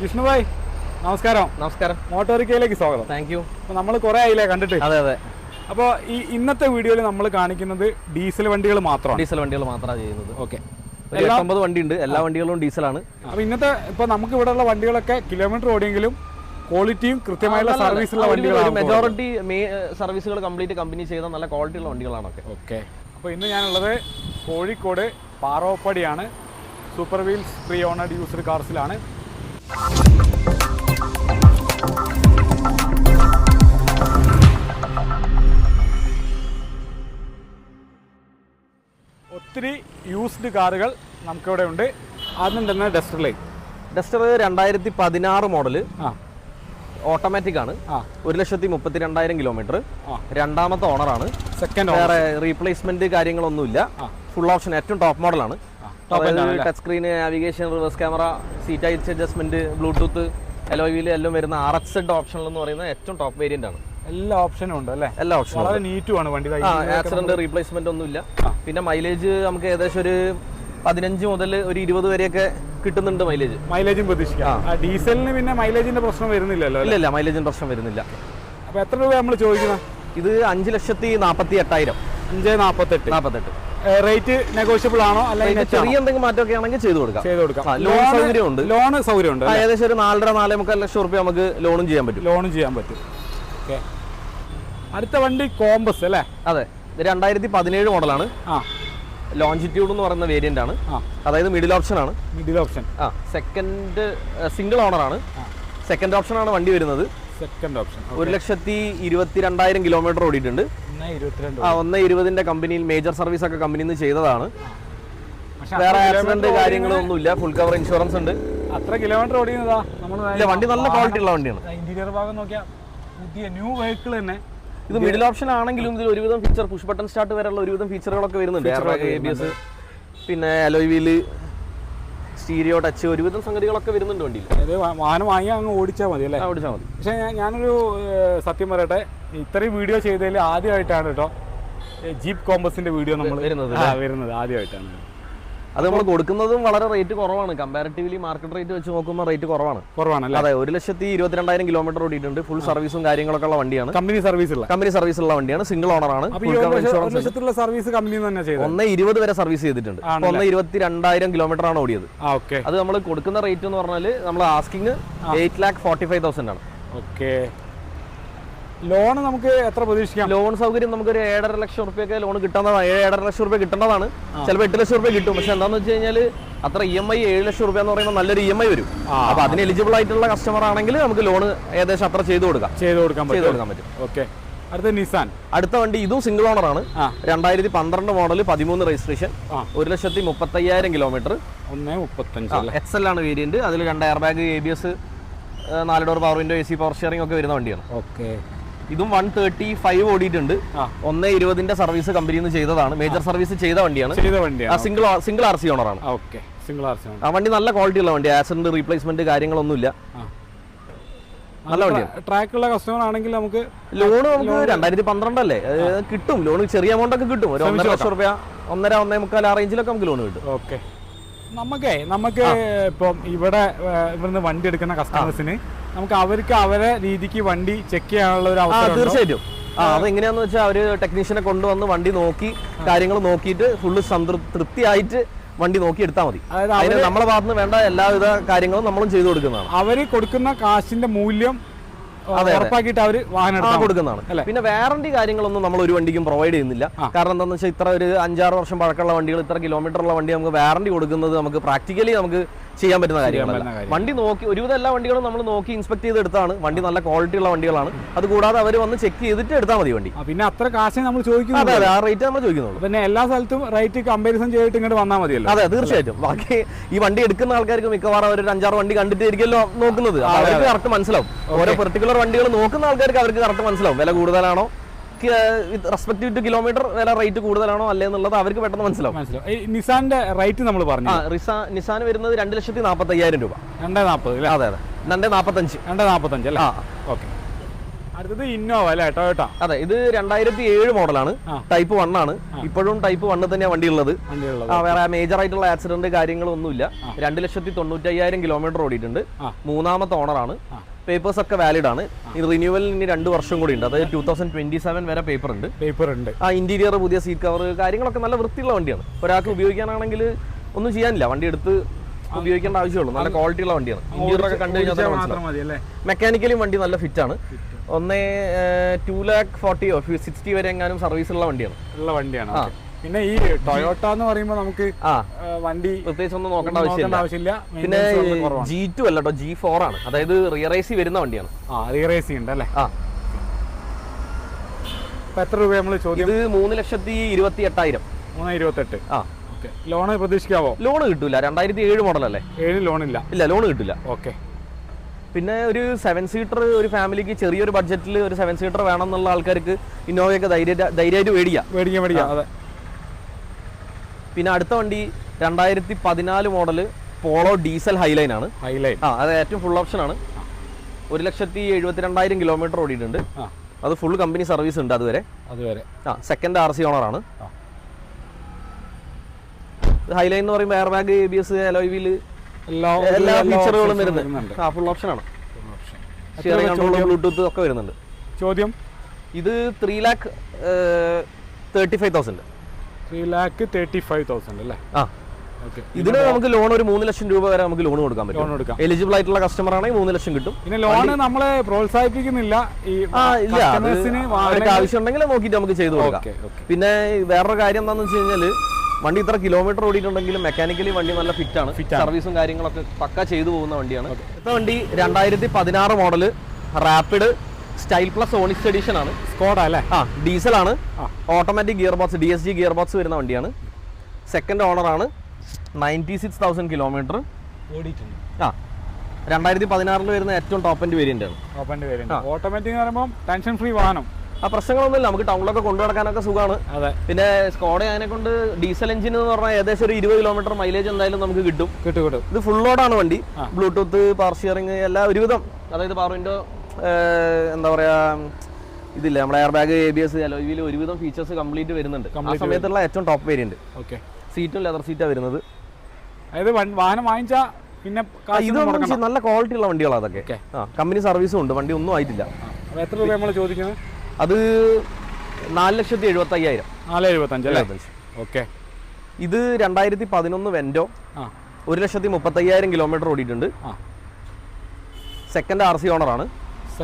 വിഷ്ണു ഭായ് നമസ്കാരം. നമസ്കാരം. മോട്ടോറിക്കയിലേക്ക് സ്വാഗതം. താങ്ക് യു നമ്മൾ കുറെ ആയില്ലേ കണ്ടിട്ട്? അതെ അതെ. അപ്പോൾ ഈ ഇന്നത്തെ വീഡിയോയിൽ നമ്മൾ കാണിക്കുന്നത് ഡീസൽ വണ്ടികൾ മാത്രമാണ്. ഡീസൽ വണ്ടികൾ മാത്രമാണ് ചെയ്യുന്നത്. ഓക്കെ. എട്ടൊമ്പത് വണ്ടി ഉണ്ട് എല്ലാ വണ്ടികളും ഡീസലാണ്. അപ്പോൾ ഇന്നത്തെ ഇപ്പോൾ നമുക്ക് ഇവിടെ ഉള്ള വണ്ടികളൊക്കെ കിലോമീറ്റർ ഓടിയെങ്കിലും ക്വാളിറ്റിയും കൃത്യമായുള്ള സർവീസ് ഉള്ള. വണ്ടികളാണ് മെജോറിറ്റി സർവീസുകൾ കംപ്ലീറ്റ് കമ്പനി ചെയ്ത നല്ല ക്വാളിറ്റി ഉള്ള വണ്ടികളാണൊക്കെ ഓക്കെ. അപ്പോൾ ഇന്ന് ഞാനുള്ളത് Kozhikode പാറോപ്പടിയാണ്. Super wheels pre owned used കാർസിലാണ് ഒത്തിരി യൂസ്ഡ് കാറുകൾ നമുക്കിവിടെ ഉണ്ട്. ആദ്യം തന്നെ ഡസ്റ്ററിലേ ഡസ്റ്റർ രണ്ടായിരത്തി പതിനാറ് മോഡൽ ആ. ഓട്ടോമാറ്റിക് ആണ്. ആ. ഒരു ലക്ഷത്തി മുപ്പത്തി രണ്ടായിരം കിലോമീറ്റർ ആ രണ്ടാമത്തെ ഓണറാണ് സെക്കൻഡ് വേറെ റീപ്ലേസ്മെന്റ് കാര്യങ്ങളൊന്നുമില്ല. ഫുൾ ഓപ്ഷൻ ഏറ്റവും ടോപ്പ് മോഡലാണ്? Touch screen navigation reverse camera seat height adjustment Bluetooth എലോയിൽ എല്ലാം വരുന്ന ആർ എക്സ് എഡ് ഓപ്ഷൻ എന്ന് പറയുന്ന ഏറ്റവും ടോപ്പ് വേരിയന്റ് ആണ്. എല്ലാ ഓപ്ഷനും ഉണ്ട് അല്ലേ? എല്ലാ ഓപ്ഷനും വളരെ നീറ്റുമാണ് വണ്ടി ദാ ആ ഇതിലൊക്കെ ആക്സിഡന്റ് റീപ്ലേസ്മെന്റ് ഒന്നുമില്ല. പിന്നെ മൈലേജ് നമുക്ക് ഏകദേശം ഒരു പതിനഞ്ച് മുതൽ ഒരു ഇരുപത് വരെയൊക്കെ കിട്ടുന്നുണ്ട് മൈലേജ് മൈലേജും പ്രതീക്ഷിക്കാം. ഡീസലിന് പിന്നെ മൈലേജിന്റെ പ്രശ്നം വരുന്നില്ലല്ലോ ഇല്ല ഇല്ല മൈലേജിന്റെ പ്രശ്നം വരുന്നില്ല. അപ്പൊ എത്ര രൂപ നമ്മൾ ചോദിക്കുന്നത്? ഇത് അഞ്ച് ലക്ഷത്തി നാൽപ്പത്തി എട്ടായിരം. അഞ്ച് നാപ്പത്തെട്ട്. നാൽപ്പത്തെട്ട് റേറ്റ് നെഗോഷ്യബിൾ ആണോ അല്ലെങ്കിൽ ചെറിയ എന്തെങ്കിലും മാറ്റമൊക്കെ ആണെങ്കിൽ ചെയ്തു കൊടുക്കാം. ചെയ്തു കൊടുക്കാം. ലോൺ ലോൺ സൗകര്യമുണ്ട് ലോൺ സൗകര്യമുണ്ട് ഉണ്ട് ഏകദേശം ഒരു നാലര നാലേ മുക്കാൽ ലക്ഷം റുപ്യ നമുക്ക് ലോണും ചെയ്യാൻ പറ്റും. ലോണും ചെയ്യാൻ പറ്റും. ഓക്കെ അടുത്ത വണ്ടി കോമ്പസ് അല്ലേ? അതെ. രണ്ടായിരത്തി പതിനേഴ് മോഡലാണ്. ആ. ലോഞ്ചിറ്റ്യൂഡ് എന്ന് പറയുന്ന വേരിയന്റ് ആണ്. അതായത് മിഡിൽ ഓപ്ഷൻ ആണ്. മിഡിൽ ഓപ്ഷൻ ആ സെക്കൻഡ് സിംഗിൾ ഓണർ ആണ്. സെക്കൻഡ് ഓപ്ഷൻ ആണ് വണ്ടി വരുന്നത്. സെക്കൻഡ് ഓപ്ഷൻ ഒരു ലക്ഷത്തി ഇരുപത്തി രണ്ടായിരം കിലോമീറ്റർ ഓടിയിട്ടുണ്ട്. ആ ഒന്ന് ഇരുപതിന്റെ കമ്പനിയിൽ മേജർ സർവീസ് ഒക്കെ കമ്പനിയിൽ നിന്ന് ചെയ്തതാണ്. വേറെ ആക്സിഡന്റ് കാര്യങ്ങളും കാര്യങ്ങളോ ഒന്നുമില്ല ഫുൾ കവർ ഇൻഷുറൻസ് ഉണ്ട്. അത്ര കിലോമീറ്റർ ഓടിക്കുന്നതാ? നമ്മൾ വണ്ടി നല്ല ക്വാളിറ്റി ഉള്ള വണ്ടിയാണ്. ഇന്റീരിയർ ഭാഗം നോക്കിയാൽ പുതിയ ന്യൂ വെഹിക്കിൾ തന്നെ. ഇത് മിഡിൽ ഓപ്ഷൻ ആണെങ്കിലും ഇതിൽ ഒരുവിധം ഫീച്ചർ പുഷ് ബട്ടൺ സ്റ്റാർട്ട് വരെയുള്ള ഒരുവിധം ഫീച്ചറുകളൊക്കെ വരുന്നുണ്ട്. Air bag A B S പിന്നെ അലോയ് വീൽ സ്റ്റീരിയോ ടച്ച് ഒരുവിധം സംഗതികളൊക്കെ വരുന്നുണ്ട് വണ്ടിയിൽ. അതായത് വാഹനം വാങ്ങി അങ്ങ് ഓടിച്ചാൽ മതി അല്ലേ? ഓടിച്ചാൽ മതി. പക്ഷേ ഞാൻ ഞാനൊരു സത്യം പറയട്ടെ ഇത്രയും വീഡിയോ ചെയ്തതിൽ ആദ്യമായിട്ടാണ് കേട്ടോ ജീപ്പ് കോമ്പസിന്റെ വീഡിയോ നമ്മൾ വരുന്നത് വരുന്നത് ആദ്യമായിട്ടാണ്. അത് നമ്മൾ കൊടുക്കുന്നതും വളരെ റേറ്റ് കുറവാണ്. കമ്പാരിറ്റീവ്ലി മാർക്കറ്റ് റേറ്റ് വെച്ച് നോക്കുമ്പോൾ റേറ്റ് കുറവാണ്. കുറവാണ് അതെ ഒരു ലക്ഷത്തി ഇരുപത്തിരണ്ടായിരം കിലോമീറ്റർ ഓടിയിട്ടുണ്ട്. ഫുൾ സർവീസും കാര്യങ്ങളൊക്കെ ഉള്ള വണ്ടിയാണ്. കമ്പനി സർവീസ് ഉള്ള? കമ്പനി സർവീസ് ഉള്ള വണ്ടിയാണ്. സിംഗിൾ ഓണർ ആണ്. സർവീസ് കമ്പനി ഒന്ന് ഇരുപത് വരെ സർവീസ് ചെയ്തിട്ടുണ്ട്. ഒന്ന് ഇരുപത്തി രണ്ടായിരം കിലോമീറ്റർ ആണ് ഓടിയത്. അത് നമ്മൾ കൊടുക്കുന്ന റേറ്റ് എന്ന് പറഞ്ഞാൽ നമ്മൾ asking eight lakh forty five thousand ആണ്. ഓക്കെ ലോൺ നമുക്ക് എത്ര പ്രതീക്ഷിക്കാം? ലോൺ സൗകര്യം നമുക്ക് ഒരു ഏഴര ലക്ഷം റുപ്യൊക്കെ ലോൺ കിട്ടുന്നതാണ് ഏഴ് ഏഴര ലക്ഷം റുപ്യ കിട്ടേണ്ടതാണ്. ചിലപ്പോൾ എട്ട് ലക്ഷം റുപ്യ കിട്ടും. പക്ഷെ എന്താണെന്ന് വെച്ച് കഴിഞ്ഞാൽ അത്ര ഇ എം ഐ ഏഴ് ലക്ഷം റുപ്യ എന്ന് പറയുമ്പോൾ നല്ലൊരു ഇ എം ഐ വരും. അപ്പൊ അതിന് എലിജിബിൾ ആയിട്ടുള്ള കസ്റ്റമർ ആണെങ്കിൽ നമുക്ക് ലോൺ ഏകദേശം അത്ര ചെയ്തു കൊടുക്കാം. ചെയ്ത് കൊടുക്കാൻ ചെയ്തു കൊടുക്കാൻ പറ്റും. ഓക്കെ. അടുത്ത നിസാൻ അടുത്ത വണ്ടി ഇതും സിംഗിൾ ഓണർ ആണ്. രണ്ടായിരത്തി പന്ത്രണ്ട് മോഡൽ പതിമൂന്ന് രജിസ്ട്രേഷൻ. ഒരു ലക്ഷത്തി മുപ്പത്തയ്യായിരം കിലോമീറ്റർ ഒന്ന് മുപ്പത്തഞ്ച് എക്സ് എൽ ആണ് വേരിയന്റ് അതിൽ രണ്ട് air bag A B S നാല് door power window A C power steering ഒക്കെ വരുന്ന വണ്ടിയാണ്. ഓക്കെ. ഇതും വൺ തേർട്ടി ഫൈവ് ഓടിയിട്ടുണ്ട്. ഒന്ന് ഇരുപതിന്റെ സർവീസ് കമ്പനിയിൽ നിന്ന് ചെയ്തതാണ്. മേജർ സർവീസ് ചെയ്ത വണ്ടിയാണ്. സിംഗിൾ സിംഗിൾ ആർ സി ഓണറാണ് ഓക്കെ സിംഗിൾ ആർ സി ആ വണ്ടി നല്ല ക്വാളിറ്റി ഉള്ള വണ്ടി ആക്സിഡന്റ് റീപ്ലേസ്മെന്റ് കാര്യങ്ങളൊന്നുമില്ല. നല്ല വണ്ടിയാണ് ട്രാക്കുള്ള കസ്റ്റമർ ആണെങ്കിൽ നമുക്ക് ലോൺ നമുക്ക് രണ്ടായിരത്തി പന്ത്രണ്ടല്ലേ കിട്ടും. ലോൺ ചെറിയ എമൗണ്ട് ഒക്കെ കിട്ടും. ഒരു ഒന്നര ലക്ഷം റുപ്യ ഒന്നര ഒന്നേ മുക്കാൽ ആ റേഞ്ചിലൊക്കെ നമുക്ക് ലോൺ കിട്ടും. ഓക്കെ നമുക്കേ നമുക്ക് ഇപ്പം ഇവിടെ ഇവിടുന്ന് വണ്ടി എടുക്കുന്ന കസ്റ്റമേഴ്സിന് നമുക്ക് അവർക്ക് അവരെ രീതിക്ക് വണ്ടി ചെക്ക് ചെയ്യാനുള്ള ഒരു അവസ്ഥ അവസരം? തീർച്ചയായിട്ടും. ആ അതെങ്ങനെയാന്ന് വെച്ചാൽ അവർ ടെക്നീഷ്യനെ കൊണ്ടുവന്ന് വണ്ടി നോക്കി കാര്യങ്ങൾ നോക്കിയിട്ട് ഫുള്ള് തൃപ്തിയായിട്ട് വണ്ടി നോക്കി എടുത്താൽ മതി. അതിന് നമ്മളെ ഭാഗത്തുനിന്ന് വേണ്ട എല്ലാവിധ കാര്യങ്ങളും നമ്മളും ചെയ്തു കൊടുക്കുന്നതാണ്. അവർ കൊടുക്കുന്ന കാശിന്റെ മൂല്യം ഉറപ്പാക്കിയിട്ട് അവർ വാഹനം കൊടുക്കുന്നതാണ്. അല്ലേ? പിന്നെ വാറണ്ടി കാര്യങ്ങളൊന്നും നമ്മൾ ഒരു വണ്ടിക്കും പ്രൊവൈഡ് ചെയ്യുന്നില്ല. കാരണം എന്താണെന്ന് വെച്ചാൽ ഇത്ര ഒരു അഞ്ചാറ് വർഷം പഴക്കമുള്ള വണ്ടികൾ ഇത്ര കിലോമീറ്റർ ഉള്ള വണ്ടി നമുക്ക് വാറണ്ടി കൊടുക്കുന്നത് നമുക്ക് പ്രാക്ടിക്കലി നമുക്ക് ചെയ്യാൻ പറ്റുന്ന കാര്യങ്ങളല്ല. കാര്യം. വണ്ടി നോക്കി ഒരുവിധം എല്ലാ വണ്ടികളും നമ്മൾ നോക്കി ഇൻസ്പെക്ട് ചെയ്ത് എടുത്താണ്. വണ്ടി നല്ല ക്വാളിറ്റി ഉള്ള വണ്ടികളാണ്. അത് കൂടാതെ അവർ വന്ന് ചെക്ക് ചെയ്തിട്ട് എടുത്താൽ മതി വണ്ടി. പിന്നെ അത്ര കാശ് നമ്മൾ ചോദിക്കുന്നു അതെ അതെ ആ റേറ്റ് നമ്മൾ ചോദിക്കുന്നുള്ളൂ. പിന്നെ എല്ലാ സ്ഥലത്തും റേറ്റ് കമ്പാരിസൺ ചെയ്തിട്ട് ഇങ്ങോട്ട് വന്നാൽ മതിയല്ലോ. അതെ തീർച്ചയായിട്ടും. ബാക്കി ഈ വണ്ടി എടുക്കുന്ന ആൾക്കാർക്ക് മിക്കവാറും അവർ ഒരു അഞ്ചാറ് വണ്ടി കണ്ടിട്ടായിരിക്കുമല്ലോ നോക്കുന്നത്. അവർക്ക് കറക്റ്റ് മനസ്സിലാവും. ഓരോ പെർട്ടിക്കുലർ വണ്ടികൾ നോക്കുന്ന ആൾക്കാർക്ക് അവർക്ക് കറക്റ്റ് മനസ്സിലാവും. വില കൂടുതലാണോ? റെസ്പെക്റ്റീവ് ടു കിലോമീറ്റർ വില റേറ്റ് കൂടുതലാണോ അല്ലേ എന്നുള്ളത് അവർക്ക് പെട്ടെന്ന് മനസ്സിലാവും. നിസാന്റെ റേറ്റ് നമ്മൾ പറഞ്ഞു. നിസാൻ വരുന്നത് രണ്ട് ലക്ഷത്തി നാൽപ്പത്തി അയ്യായിരം രൂപ. രണ്ടേ നാൽപ്പത് അതെ അതെ. രണ്ടേ നാൽപ്പത്തഞ്ച് രണ്ടേ നാൽപ്പത്തഞ്ച് അല്ലേ? ഓക്കെ. അടുത്തത് ഇന്നോവ അല്ലേ ടൊയോട്ട അതെ ഇത് രണ്ടായിരത്തി ഏഴ് മോഡലാണ് ടൈപ്പ് വൺ ആണ്. ഇപ്പോഴും ടൈപ്പ് വണ്ണിൽ തന്നെയാണ് വണ്ടി ഉള്ളത് വേറെ മേജർ ആയിട്ടുള്ള ആക്സിഡന്റ് കാര്യങ്ങളൊന്നുമില്ല. രണ്ട് ലക്ഷത്തി തൊണ്ണൂറ്റി അയ്യായിരം കിലോമീറ്റർ ഓടിയിട്ടുണ്ട് മൂന്നാമത്തെ ഓണറാണ്. പേപ്പേഴ്സ് ഒക്കെ വാലിഡ് ആണ്. ഈ റിന്യൂവൽ ഇനി രണ്ട് വർഷം കൂടി ഉണ്ട്. അതായത് ടൂ തൗസൻഡ് ട്വന്റി സെവൻ വരെ പേപ്പർ ഉണ്ട്. പേപ്പർ ഉണ്ട്. ആ ഇന്റീരിയർ പുതിയ സീറ്റ് കവർ കാര്യങ്ങളൊക്കെ നല്ല വൃത്തിയുള്ള വണ്ടിയാണ്. ഒരാൾക്ക് ഉപയോഗിക്കാനാണെങ്കിൽ ഒന്നും ചെയ്യാനില്ല. വണ്ടി എടുത്ത് ഉപയോഗിക്കേണ്ട ആവശ്യമുള്ളൂ. നല്ല ക്വാളിറ്റി ഉള്ള വണ്ടിയാണ്. ഇന്റീരിയർ ഒക്കെ കണ്ടു കഴിഞ്ഞാൽ മെക്കാനിക്കലും വണ്ടി നല്ല ഫിറ്റ് ആണ്. ഒന്നേ ടു ലാക്ക് ഫോർട്ടിയോ സിക്സ്റ്റി വരെ എങ്ങാനും സർവീസ് ഉള്ള വണ്ടിയാണ്. ഉള്ള വണ്ടിയാണ്. പിന്നെ ഈ ടൊയോട്ട എന്ന് പറയുമ്പോൾ നമുക്ക് വണ്ടി പ്രത്യേകിച്ച് ഒന്നും നോക്കേണ്ട ആവശ്യമില്ല. പിന്നെ ജി ടു അല്ല കേട്ടോ ജി ഫോർ ആണ്. അതായത് റിയറൈസി വരുന്ന വണ്ടിയാണ്. ആ റീറേസിംഗ് ഉണ്ട് അല്ലേ? ആ. എത്ര രൂപ നമ്മൾ ചോദ്യം? ഇത് മൂന്ന് ലക്ഷത്തി ഇരുപത്തി എട്ടായിരം. മൂന്ന് ഇരുപത്തെട്ട്. ആ. ഓക്കെ. ലോൺ പ്രതീക്ഷിക്കാവോ? ലോൺ കിട്ടൂല. രണ്ടായിരത്തി ഏഴ് അല്ലേ? ഏഴ് ലോൺ ഇല്ല ഇല്ല ലോൺ കിട്ടില്ല ഓക്കെ. പിന്നെ ഒരു സെവൻ സീറ്റർ ഒരു ഫാമിലിക്ക് ചെറിയൊരു ബഡ്ജറ്റിൽ ഒരു സെവൻ സീറ്റർ വേണം എന്നുള്ള ആൾക്കാർക്ക് ഇന്നോവയൊക്കെ ധൈര്യ ധൈര്യമായിട്ട് മേടിക്കാം. മേടിക്കാം മേടിക്കാം. അതെ. പിന്നെ അടുത്ത വണ്ടി രണ്ടായിരത്തി പതിനാല് മോഡൽ പോളോ ഡീസൽ ഹൈലൈൻ ആണ്. ഹൈലൈൻ. ആ അത് ഏറ്റവും ഫുൾ ഓപ്ഷൻ ആണ്. ഒരു ലക്ഷത്തി എഴുപത്തി രണ്ടായിരം കിലോമീറ്റർ ഓടിയിട്ടുണ്ട് അത് ഫുൾ കമ്പനി സർവീസ് ഉണ്ട് അതുവരെ. അതുവരെ. ആ സെക്കൻഡ് ആർ സി ഓണറാണ് ആണ്. ഹൈലൈൻ എന്ന് പറയുമ്പോൾ air bag A B S alloy wheel എല്ലാ ഫീച്ചറുകളും വരുന്നുണ്ട്. ആ ഫുൾ ഓപ്ഷൻ ആണ്. ഷെയറിംഗ് കൺട്രോൾ ബ്ലൂടൂത്ത് ഒക്കെ വരുന്നുണ്ട്. ചോദ്യം? ഇത് three lakh thirty five thousand three lakh thirty five thousand അല്ലേ? ആ. ഇതിന് നമുക്ക് ലോൺ ഒരു മൂന്ന് ലക്ഷം രൂപ വരെ നമുക്ക് ലോൺ കൊടുക്കാൻ ലോൺ പറ്റും എടുക്കാം എലിജിബിൾ ആയിട്ടുള്ള കസ്റ്റമർ ആണെങ്കിൽ മൂന്ന് ലക്ഷം കിട്ടും. പിന്നെ ലോൺ നമ്മളെ പ്രോത്സാഹിപ്പിക്കുന്നില്ല. ഈ ആ ഇല്ല. അത് customers-ന് നോക്കിയിട്ട് നമുക്ക് ചെയ്തു കൊടുക്കാം. പിന്നെ വേറൊരു കാര്യം എന്താണെന്ന് വെച്ച് കഴിഞ്ഞാൽ വണ്ടി ഇത്ര കിലോമീറ്റർ ഓടിയിട്ടുണ്ടെങ്കിലും മെക്കാനിക്കലി വണ്ടി നല്ല ഫിറ്റ് ആണ്. സർവീസും കാര്യങ്ങളൊക്കെ പക്ക ചെയ്തു പോകുന്ന വണ്ടിയാണ്. ഇപ്പൊ വണ്ടി രണ്ടായിരത്തി പതിനാറ് model Rapid style plus Onyx edition ആണ്. സ്കോഡ അല്ലേ? ആ ഡീസൽ ആണ്. Automatic gear box D S G gear box വരുന്ന വണ്ടിയാണ്. സെക്കൻഡ് ഓണർ ആണ്. നയന്റി സിക്സ് തൗസൻഡ് കിലോമീറ്റർ ഓടിയിട്ടുണ്ട്. ആ. രണ്ടായിരത്തി പതിനാറിൽ വരുന്ന ഏറ്റവും ടോപ്പ് എൻഡ് വേരിയന്റ് ആണ്. ഓട്ടോമാറ്റിക് എന്ന് പറയുമ്പോൾ ടെൻഷൻ ഫ്രീ വാഹനം. ആ പ്രശ്നങ്ങളൊന്നുമില്ല. നമുക്ക് ടൗണിലൊക്കെ കൊണ്ടു നടക്കാനൊക്കെ സുഖമാണ്. അതെ. പിന്നെ സ്കോഡ അതിനെ കൊണ്ട് ഡീസൽ എഞ്ചിൻ എന്ന് പറഞ്ഞാൽ ഏകദേശം ഒരു ഇരുപത് കിലോമീറ്റർ മൈലേജ് എന്തായാലും നമുക്ക് കിട്ടും. കിട്ടും കിട്ടും. ഇത് ഫുൾ ലോഡാണ് വണ്ടി. ബ്ലൂടൂത്ത് പവർ സ്റ്റിയറിംഗ് എല്ലാ ഒരുവിധം. അതായത് പവർ വിൻഡോ എന്താ പറയാ ഇതില്ല നമ്മുടെ air bag A B S അലോയിൽ ഒരുവിധം ഫീച്ചേഴ്സ് കംപ്ലീറ്റ് വരുന്നുണ്ട്. ആ സമയത്തുള്ള ഏറ്റവും ടോപ്പ് വേരിയന്റ് ഓക്കെ സീറ്റും ലെതർ സീറ്റാ വരുന്നത്. അതായത് വാഹനം വാങ്ങിച്ച പിന്നെ ഇത് നല്ല ക്വാളിറ്റി ഉള്ള വണ്ടികളാണ് അതൊക്കെ. കമ്പനി സർവീസും ഉണ്ട് വണ്ടി ഒന്നും ആയിട്ടില്ല. എത്ര രൂപ നമ്മൾ ചോദിക്കുന്നത്? അത് നാല് ലക്ഷത്തി എഴുപത്തി അയ്യായിരം നാല് എഴുപത്തഞ്ച് ഓക്കെ ഇത് രണ്ടായിരത്തി പതിനൊന്ന് വെൻഡോ ഒരു ലക്ഷത്തി മുപ്പത്തയ്യായിരം കിലോമീറ്റർ ഓടിയിട്ടുണ്ട്. സെക്കൻഡ് ആർ സി ഓണറാണ്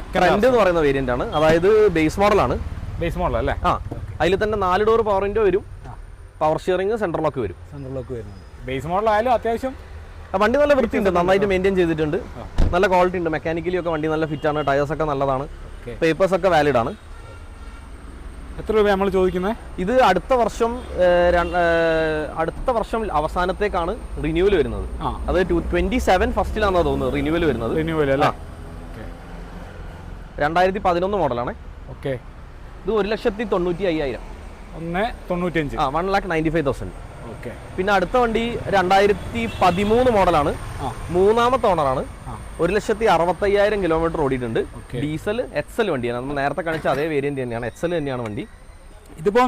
ട്രെൻഡ് എന്ന് പറയുന്ന വേരിയന്റ് ആണ്. അതായത് ബേസ് മോഡലാണ് ബേസ് മോഡൽ അല്ലേ? ആ. അതിൽ തന്നെ നാല് ഡോർ പവർ വിൻഡോ വരും. പവർ സ്റ്റിയറിംഗ് സെൻട്രൽ ലോക്ക് വരും. സെൻട്രൽ ലോക്ക് വരുന്നുണ്ട്. ബേസ് മോഡൽ ആയാലും അത്യാവശ്യം വണ്ടി നല്ല വൃത്തിയുണ്ട്. നന്നായിട്ട് മെയിന്റെയിൻ ചെയ്തിട്ടുണ്ട്. നല്ല ക്വാളിറ്റി ഉണ്ട്. മെക്കാനിക്കലി ഒക്കെ വണ്ടി നല്ല ഫിറ്റ് ആണ്. ടയേഴ്സ് ഒക്കെ നല്ലതാണ്. പേപ്പേഴ്സ് ഒക്കെ വാലിഡ് ആണ്. എത്ര രൂപ നമ്മൾ ചോദിക്കുന്നത് ഇത് അടുത്ത വർഷം അടുത്ത വർഷം അവസാനത്തേക്കാണ് റിന്യൂവൽ വരുന്നത്. അത് ട്വന്റി സെവൻ ഫസ്റ്റിലാണെന്ന് തോന്നുന്നത്. റിന്യൂവൽ വരുന്നത്. റിന്യൂവൽ അല്ലേ? രണ്ടായിരത്തി പതിനൊന്ന് മോഡലാണ്. ഓക്കെ. ഇത് ഒരു ലക്ഷത്തി തൊണ്ണൂറ്റി അയ്യായിരം ഒന്ന് തൊണ്ണൂറ്റഞ്ച് ആ one lakh ninety five thousand okay. പിന്നെ അടുത്ത വണ്ടി രണ്ടായിരത്തി പതിമൂന്ന് മോഡലാണ് മൂന്നാമത്തെ ഓണറാണ്. ഒരു ലക്ഷത്തി അറുപത്തയ്യായിരം കിലോമീറ്റർ ഓടിയിട്ടുണ്ട്. ഡീസൽ എക്സൽ വണ്ടിയാണ്. നമ്മൾ നേരത്തെ കാണിച്ച അതേ വേരിയന്റ് തന്നെയാണ്. എക്സൽ തന്നെയാണ് വണ്ടി. ഇതിപ്പോ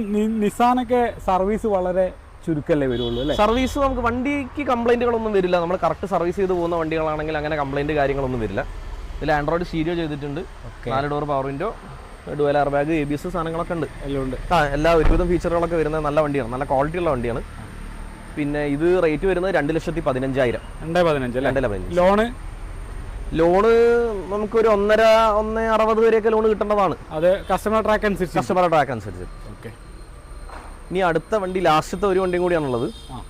നിസാനൊക്കെ സർവീസ് വളരെ ചുരുക്കല്ലേ വരുള്ളൂ അല്ലേ? സർവീസ് നമുക്ക് വണ്ടിക്ക് കംപ്ലൈന്റുകളൊന്നും വരില്ല. നമ്മൾ കറക്റ്റ് സർവീസ് ചെയ്ത് പോകുന്ന വണ്ടികളാണെങ്കിൽ അങ്ങനെ കംപ്ലൈന്റ് കാര്യങ്ങളൊന്നും വരില്ല. ഇതിൽ ആൻഡ്രോയിഡ് സ്റ്റീരിയോ ചെയ്തിട്ടുണ്ട്. നാല് door power window dual air bag A B S സാധനങ്ങളൊക്കെ ഉണ്ട്. എല്ലാം ഉണ്ട്. ആ എല്ലാ ഒരുവിധം ഫീച്ചറുകളൊക്കെ വരുന്ന നല്ല വണ്ടിയാണ്. നല്ല ക്വാളിറ്റി ഉള്ള വണ്ടിയാണ്. പിന്നെ ഇത് റേറ്റ് വരുന്നത് രണ്ട് ലക്ഷത്തി പതിനഞ്ചായിരം. രണ്ടേ പതിനഞ്ച് പതിനഞ്ച്. ലോണ്? നമുക്ക് ഒരു ഒന്നര ഒന്ന് അറുപത് വരെയൊക്കെ ലോൺ കിട്ടേണ്ടതാണ്. അത് കസ്റ്റമർ ട്രാക്ക് അനുസരിച്ച്. കസ്റ്റമർ ട്രാക്ക് അനുസരിച്ച്. ഓക്കെ ഇനി അടുത്ത വണ്ടി ലാസ്റ്റത്തെ ഒരു വണ്ടിയും കൂടിയാണുള്ളത്. ആ.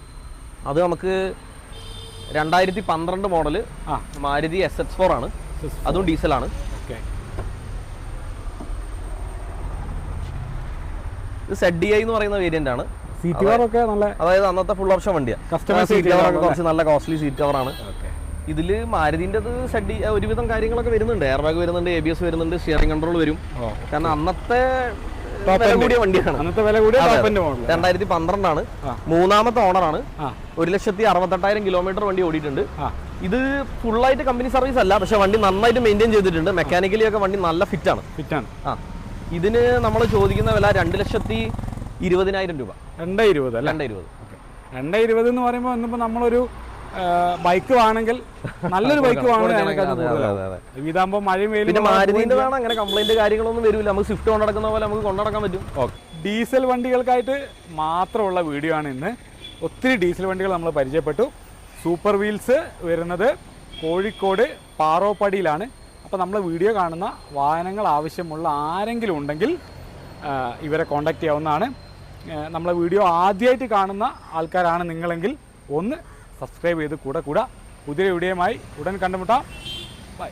അത് നമുക്ക് രണ്ടായിരത്തി പന്ത്രണ്ട് മോഡൽ ആ. മാരുതി എസ് എക്സ് ഫോർ ആണ്. അതും ഡീസലാണ്. ഇത് സെഡ് ഡി ഐ എന്ന് പറയുന്ന വേരിയന്റ് ആണ്. അതായത് അന്നത്തെ ഫുൾ ഓപ്ഷൻ വണ്ടിയാണ് കസ്റ്റമർ സീറ്റ് കവർ കുറച്ച് നല്ല കോസ്റ്റ്ലി സീറ്റ് കവർ ആണ്. ഇതിൽ മാരുതിന്റെ സെഡി ഒരുവിധം കാര്യങ്ങളൊക്കെ വരുന്നുണ്ട്. എയർ ബാഗ് വരുന്നുണ്ട് എ ബി എസ് വരുന്നുണ്ട് സ്റ്റിയറിംഗ് കൺട്രോൾ വരും. കാരണം അന്നത്തെ കൂടിയ വണ്ടിയാണ്. രണ്ടായിരത്തി പന്ത്രണ്ടാണ്. മൂന്നാമത്തെ ഓണറാണ് ഒരു ലക്ഷത്തി അറുപത്തെട്ടായിരം കിലോമീറ്റർ വണ്ടി ഓടിയിട്ടുണ്ട്. ഇത് ഫുള്ളായിട്ട് കമ്പനി സർവീസ് അല്ല പക്ഷെ വണ്ടി നന്നായിട്ട് മെയിന്റെയിൻ ചെയ്തിട്ടുണ്ട്. മെക്കാനിക്കലി ഒക്കെ വണ്ടി നല്ല ഫിറ്റ് ആണ്. ഫിറ്റാണ് ആ. ഇതിന് നമ്മൾ ചോദിക്കുന്ന വില രണ്ട് ലക്ഷത്തി ഇരുപതിനായിരം രൂപ. രണ്ടേ ഇരുപത് രണ്ട് ഇരുപത്. രണ്ടേ ഇരുപത് എന്ന് പറയുമ്പോൾ ഇന്നിപ്പോൾ നമ്മളൊരു ബൈക്ക് വേണമെങ്കിൽ നല്ലൊരു ബൈക്ക്. ഇതാകുമ്പോൾ മഴയും വെയിലും പിന്നെ മാരുതിന്റെ വേണം അങ്ങനെ കംപ്ലൈന്റ് കാര്യങ്ങളൊന്നും വരില്ല. നമുക്ക് സ്വിഫ്റ്റ് കൊണ്ടടക്കുന്ന പോലെ നമുക്ക് കൊണ്ടടക്കാൻ പറ്റും. ഡീസൽ വണ്ടികൾക്കായിട്ട് മാത്രമുള്ള വീഡിയോ ആണ് ഇന്ന്. ഒത്തിരി ഡീസൽ വണ്ടികൾ നമ്മൾ പരിചയപ്പെട്ടു. സൂപ്പർ വീൽസ് വരുന്നത് കോഴിക്കോട് പാറോപ്പടിയിലാണ്. അപ്പോൾ നമ്മൾ വീഡിയോ കാണുന്ന വാഹനങ്ങൾ ആവശ്യമുള്ള ആരെങ്കിലും ഉണ്ടെങ്കിൽ ഇവരെ കോൺടാക്റ്റ് ചെയ്യാവുന്നതാണ്. നമ്മളെ വീഡിയോ ആദ്യമായിട്ട് കാണുന്ന ആൾക്കാരാണ് നിങ്ങളെങ്കിൽ ഒന്ന് സബ്സ്ക്രൈബ് ചെയ്ത് കൂടെ കൂടെ. പുതിയ വീഡിയോയുമായി ഉടൻ കണ്ടുമുട്ടാം. ബൈ